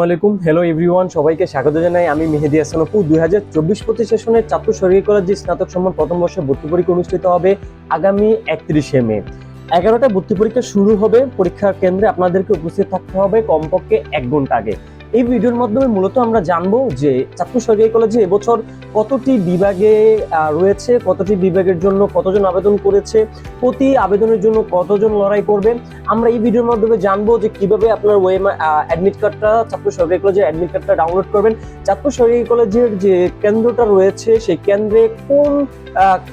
আসসালামাইকুম hello everyone সবাইকে স্বাগত জানাই। আমি মেহেদি হাসান অপু। দুই হাজার চব্বিশ পঁচিশ সেশনের চাত্র সরকারি যে স্নাতক সম্মান প্রথম বর্ষে ভর্তি পরীক্ষা অনুষ্ঠিত হবে আগামী একত্রিশে মে। এগারোটা ভর্তি পরীক্ষা শুরু হবে। পরীক্ষা কেন্দ্রে আপনাদেরকে উপস্থিত থাকতে হবে কমপক্ষে এক ঘণ্টা আগে। এই ভিডিওর মাধ্যমে মূলত আমরা জানব যে চাত্র সরকারি কলেজে এবছর কতটি বিভাগে রয়েছে, কতটি বিভাগের জন্য কতজন আবেদন করেছে, প্রতি আবেদনের জন্য কতজন লড়াই করবে। আমরা এই ভিডিওর মাধ্যমে জানব যে কীভাবে আপনার ওয়েম অ্যাডমিট কার্ডটা চাঁদপুর সরকারি কলেজের অ্যাডমিট কার্ডটা ডাউনলোড করবেন। চাঁদপুর সরকারি কলেজের যে কেন্দ্রটা রয়েছে, সেই কেন্দ্রে কোন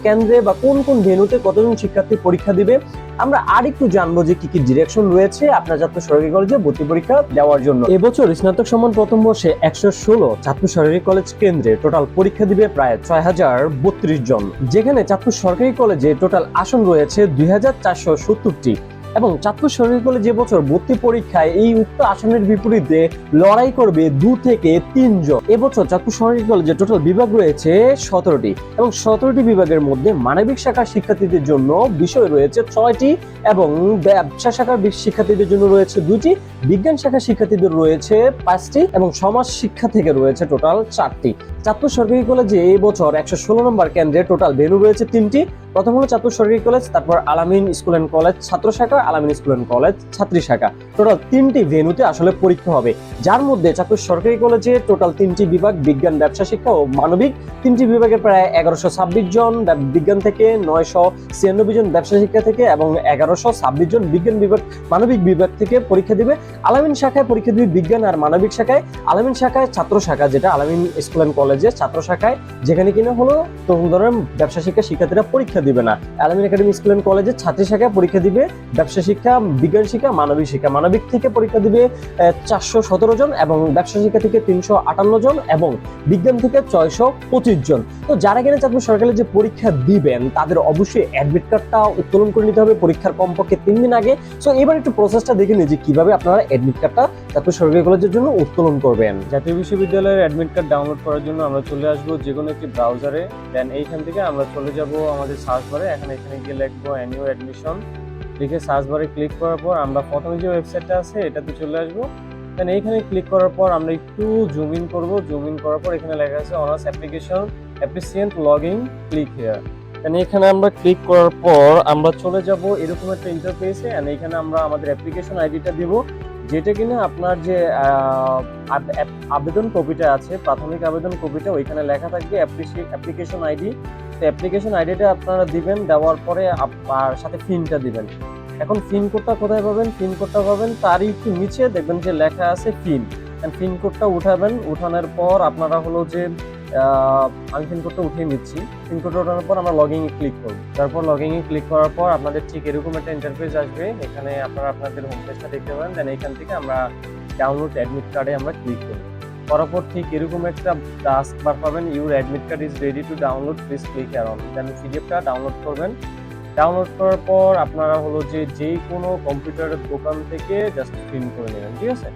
কেন্দ্রে বা কোন কোন ভেন্যুতে কতজন শিক্ষার্থী পরীক্ষা দিবে আমরা আর একটু জানব যে কি কি ডিরেকশন রয়েছে আপনার ছাত্র সরকারি কলেজে ভর্তি পরীক্ষা দেওয়ার জন্য। এবছর স্নাতক সমান প্রথম বর্ষে একশো ষোলো ছাত্র সরকারি কলেজ কেন্দ্রে টোটাল পরীক্ষা দিবে প্রায় ছয় হাজার বত্রিশ জন। যেখানে চাঁদপুর সরকারি কলেজে টোটাল আসন রয়েছে দুই হাজার চারশো সত্তরটি। এবং চাঁদপুর সরকারি কলেজ যে বছর ভর্তি পরীক্ষায় এই উক্ত আসনের বিপরীতে লড়াই করবে দু থেকে তিনজন। এবছর চাঁদপুর সরকারি কলেজে টোটাল বিভাগ রয়েছে সতেরোটি এবং সতেরোটি বিভাগের মধ্যে মানবিক শাখার শিক্ষার্থীদের জন্য বিষয় রয়েছে ছয়টি এবং ব্যবসা শাখার শিক্ষার্থীদের জন্য রয়েছে দুটি বিজ্ঞান শাখার শিক্ষার্থীদের রয়েছে পাঁচটি এবং সমাজ শিক্ষা থেকে রয়েছে টোটাল চারটি। চাঁদপুর সরকারি কলেজে এই বছর একশো ষোলো নম্বর কেন্দ্রে টোটাল ভেনু রয়েছে তিনটি। প্রথম হলো চাঁদপুর সরকারি কলেজ, তারপর আলামিন স্কুল অ্যান্ড কলেজ ছাত্র শাখা আলামিন স্কুল অ্যান্ড কলেজ, ছাত্রী শাখা। টোটাল তিনটি ভেনুতে আসলে পরীক্ষা হবে। যার মধ্যে চাঁদপুর সরকারি কলেজে টোটাল তিনটি বিভাগ, বিজ্ঞান, ব্যবসা, শিক্ষা ও মানবিক। তিনটি বিভাগের প্রায় এগারোশো ছাব্বিশ জন বিজ্ঞান থেকে, নয়শো ছিয়ানব্বই জন ব্যবসা, শিক্ষা থেকে এবং এগারোশো ছাব্বিশ জন বিজ্ঞান বিভাগ, মানবিক বিভাগ থেকে পরীক্ষা দিবে। আলামিন শাখায় পরীক্ষা দিবে বিজ্ঞান আর মানবিক শাখায়। আলামিন শাখায় ছাত্র শাখা, যেটা আলামিন স্কুল অ্যান্ড কলেজের ছাত্র শাখায়, যেখানে কিনা হলো তরুণ ধরনের ব্যবসা, শিক্ষা শিক্ষার্থীরা পরীক্ষা দিবে না। আলামিন একাডেমি স্কুল অ্যান্ড কলেজের ছাত্রী শাখায় পরীক্ষা দিবে ব্যবসা শিক্ষা, বিজ্ঞান শিক্ষা, মানবিক শিক্ষা। মানবিক থেকে পরীক্ষা দিবে চারশো সতেরো জন এবং ব্যবসা শিক্ষা থেকে তিনশো আটান্ন জন এবং বিজ্ঞান থেকে ছয়শো পঁচিশ জন। তো যারা কিনা চাঁদপুর সরকারের যে পরীক্ষা দিবেন, তাদের অবশ্যই অ্যাডমিট কার্ডটা উত্তোলন করে নিতে হবে পরীক্ষার কমপক্ষে তিন দিন আগে। সো এবার একটু প্রসেসটা দেখে নিই যে কীভাবে আপনারা অ্যাডমিট কার্ডটা চাঁদপুর সরকারি কলেজের জন্য উত্তোলন করবেন। জাতীয় বিশ্ববিদ্যালয়ের অ্যাডমিট কার্ড ডাউনলোড করার জন্য আমরা চলে আসব যে কোনো একটি ব্রাউজারে দেন এইখান থেকে আমরা চলে যাব আমাদের সার্চ বারে এখানে এখানে গিয়ে লিখব অ্যানুয়াল অ্যাডমিশন লিখে সার্চ বারে ক্লিক করার পর আমরা প্রথমে যে ওয়েবসাইটটা আছে এটাতে চলে আসব। দেন এইখানে ক্লিক করার পর আমরা একটু জুম ইন করব। জুম ইন করার পর এখানে লেখা আছে honours application applicant login click here then এখানে আমরা ক্লিক করার পর আমরা চলে যাব এরকম একটা ইন্টারফেসে এন্ড এখানে আমরা আমাদের অ্যাপ্লিকেশন আইডিটা দিব। যেটা কিনা আপনার যে আবেদন কপিটা আছে, প্রাথমিক আবেদন কপিটা, ওইখানে লেখা থাকবে অ্যাপ্লিকেশন আইডি। তো অ্যাপ্লিকেশন আইডিটা আপনারা দিবেন, দেওয়ার পরে আর সাথে ফিনটা দিবেন। এখন ফিন কোডটা কোথায় পাবেন? ফিন কোডটা পাবেন তারই একটু নিচে, দেখবেন যে লেখা আছে ফিন। ফিন কোডটা উঠাবেন, উঠানোর পর আপনারা হলো যে আমি পিন কোডটা উঠিয়ে নিচ্ছি। পিন কোডটা ওঠানোর পর আমরা লগিং এ ক্লিক করব। তারপর লগিং এ ক্লিক করার পর আপনাদের ঠিক এরকম একটা ইন্টারফেস আসবে। এখানে আপনারা আপনাদের হোম পেজটা দেখতে পাবেন দেন এখান থেকে আমরা ডাউনলোড অ্যাডমিট কার্ডে আমরা ক্লিক করব। করার পর ঠিক এরকম একটা টাস্ক বার পাবেন। Your admit card is ready to download please click on then পিডিএফটা ডাউনলোড করবেন। ডাউনলোড করার পর আপনারা হলো যে যেই কোনো কম্পিউটারের দোকান থেকে জাস্ট প্রিন্ট করে নেবেন। ঠিক আছে?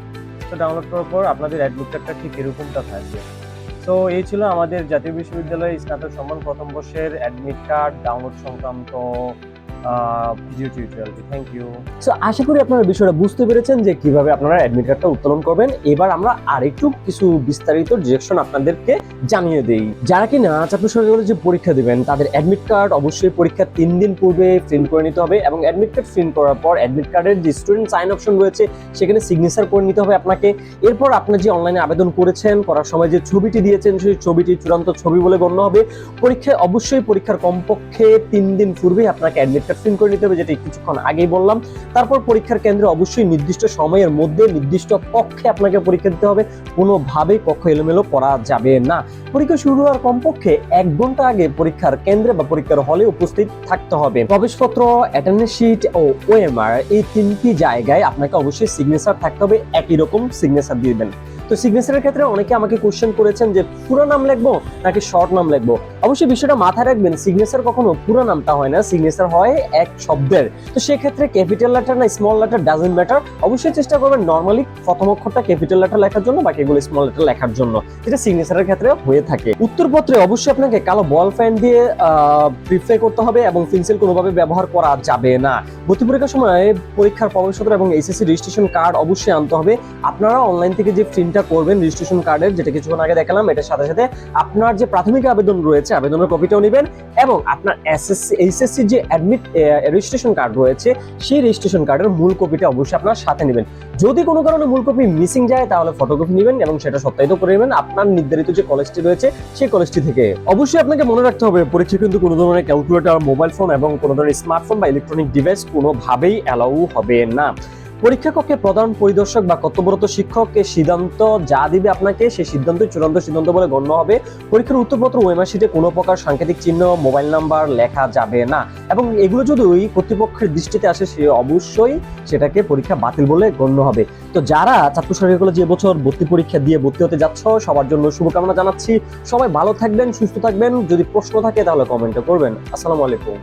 তো ডাউনলোড করার পর আপনাদের অ্যাডমিট কার্ডটা ঠিক এরকমটা থাকবে। তো এই ছিল আমাদের জাতীয় বিশ্ববিদ্যালয়ে স্নাতক সম্মান প্রথম বর্ষের অ্যাডমিট কার্ড ডাউনলোড সংক্রান্ত ভিডিও থ্যাংক ইউ সো আশা করি আপনারা বিষয়টা বুঝতে পেরেছেন যে কীভাবে আপনারা অ্যাডমিট কার্ডটা উত্তোলন করবেন। এবার আমরা আরেকটু কিছু বিস্তারিত ডিরেকশন আপনাদেরকে জানিয়ে দেই। যারা কিনা চাঁদপুর সরকারি যে পরীক্ষা দিবেন, তাদের অ্যাডমিট কার্ড অবশ্যই পরীক্ষার তিন দিন পূর্বে প্রিন্ট করে নিতে হবে এবং অ্যাডমিট কার্ড প্রিন্ট করার পর অ্যাডমিট কার্ডের যে স্টুডেন্ট সাইন অপশন রয়েছে, সেখানে সিগনেচার করে নিতে হবে আপনাকে। এরপর আপনি যে অনলাইনে আবেদন করেছেন, করার সময় যে ছবিটি দিয়েছেন, সেই ছবিটি চূড়ান্ত ছবি বলে গণ্য হবে। পরীক্ষায় অবশ্যই পরীক্ষার কমপক্ষে তিন দিন পূর্বেই আপনাকে অ্যাডমিট প্রিন্ট করে নিতে হবে, যেটা কিছুক্ষণ আগেই বললাম। তারপর পরীক্ষার কেন্দ্রে অবশ্যই নির্দিষ্ট সময়ের মধ্যে নির্দিষ্ট কক্ষে আপনাকে পরীক্ষা দিতে হবে। কোনোভাবেই কক্ষ এলোমেলো করা যাবে না। পরীক্ষা শুরু হওয়ার কমপক্ষে এক ঘণ্টা আগে পরীক্ষার কেন্দ্রে বা পরীক্ষার হলে উপস্থিত থাকতে হবে। প্রবেশপত্র অ্যাটেন্ডেন্স শিট ও ওএমআর এই তিনটি জায়গায় আপনাকে অবশ্যই সিগনেচার থাকতে হবে। একই রকম সিগনেচার দিবেন। তো সিগনেচারের ক্ষেত্রে অনেকে আমাকে কোশ্চেন করেছেন যে পুরো নাম লিখব নাকি শর্ট নাম লিখব? অবশ্যই বিষয়টা মাথায় রাখবেন সিগনেচার কখনো পুরো নামটা হয় না সিগনেচার হয় এক শব্দের। তো সেক্ষেত্রে ক্যাপিটাল লেটার না স্মল লেটার ডাজেন্ট ম্যাটার অবশ্যই চেষ্টা করবেন নর্মালি প্রথম অক্ষরটা ক্যাপিটাল লেটার লেখার জন্য বাকিগুলো স্মল লেটার লেখার জন্য। যেটা সিগনেচারের ক্ষেত্রে হয়ে থাকে। উত্তরপত্রে অবশ্যই আপনাকে কালো বল ফ্যান দিয়ে প্রিফাই করতে হবে এবং পেন্সিল কোনোভাবে ব্যবহার করা যাবে না। ভর্তি পরীক্ষার সময় পরীক্ষার প্রবেশপত্র এবং এইচএসসি রেজিস্ট্রেশন কার্ড অবশ্যই আনতে হবে। আপনারা অনলাইন থেকে যে প্রিন্টটা পরীক্ষা করবেন রেজিস্ট্রেশন কার্ডের যেটা কিছুক্ষণ আগে দেখালাম, এটার সাথে সাথে আপনার যে প্রাথমিক আবেদন রয়েছে, আবেদনের কপিটাও নেবেন এবং আপনার এসএসসি এইচএসসি যে অ্যাডমিট রেজিস্ট্রেশন কার্ড রয়েছে, সেই রেজিস্ট্রেশন কার্ডের মূল কপিটা অবশ্যই আপনার সাথে নেবেন। যদি কোনো কারণে মূল কপি মিসিং যায়, তাহলে ফটোকপি নেবেন এবং সেটা সত্যায়িত করে নেবেন। আপনার নির্ধারিত যে কলেজটি রয়েছে, সেই কলেজটি থেকে। অবশ্যই আপনাকে মনে রাখতে হবে পরীক্ষা কিন্তু কোনো ধরনের ক্যালকুলেটর মোবাইল ফোন এবং কোনো ধরনের স্মার্টফোন বা ইলেকট্রনিক ডিভাইস কোনোভাবেই অ্যালাউ হবে না। পরীক্ষা কক্ষে প্রধান পরিদর্শক বা কর্তব্যরত শিক্ষককে সিদ্ধান্ত যা দিবে আপনাকে সেই সিদ্ধান্তই চূড়ান্ত সিদ্ধান্ত বলে গণ্য হবে। পরীক্ষার উত্তরপত্র ওয়েমাশিটে কোনো প্রকার সাংকেতিক চিহ্ন, মোবাইল নাম্বার লেখা যাবে না। এবং এগুলো যদি ওই কর্তৃপক্ষের দৃষ্টিতে আসে, সে অবশ্যই সেটাকে পরীক্ষা বাতিল বলে গণ্য হবে। তো যারা ছাত্র সরকারি কলেজে এবছর ভর্তি পরীক্ষা দিয়ে ভর্তি হতে যাচ্ছ, সবার জন্য শুভকামনা জানাচ্ছি। সবাই ভালো থাকবেন, সুস্থ থাকবেন। যদি প্রশ্ন থাকে তাহলে কমেন্টে করবেন। আসসালামু আলাইকুম।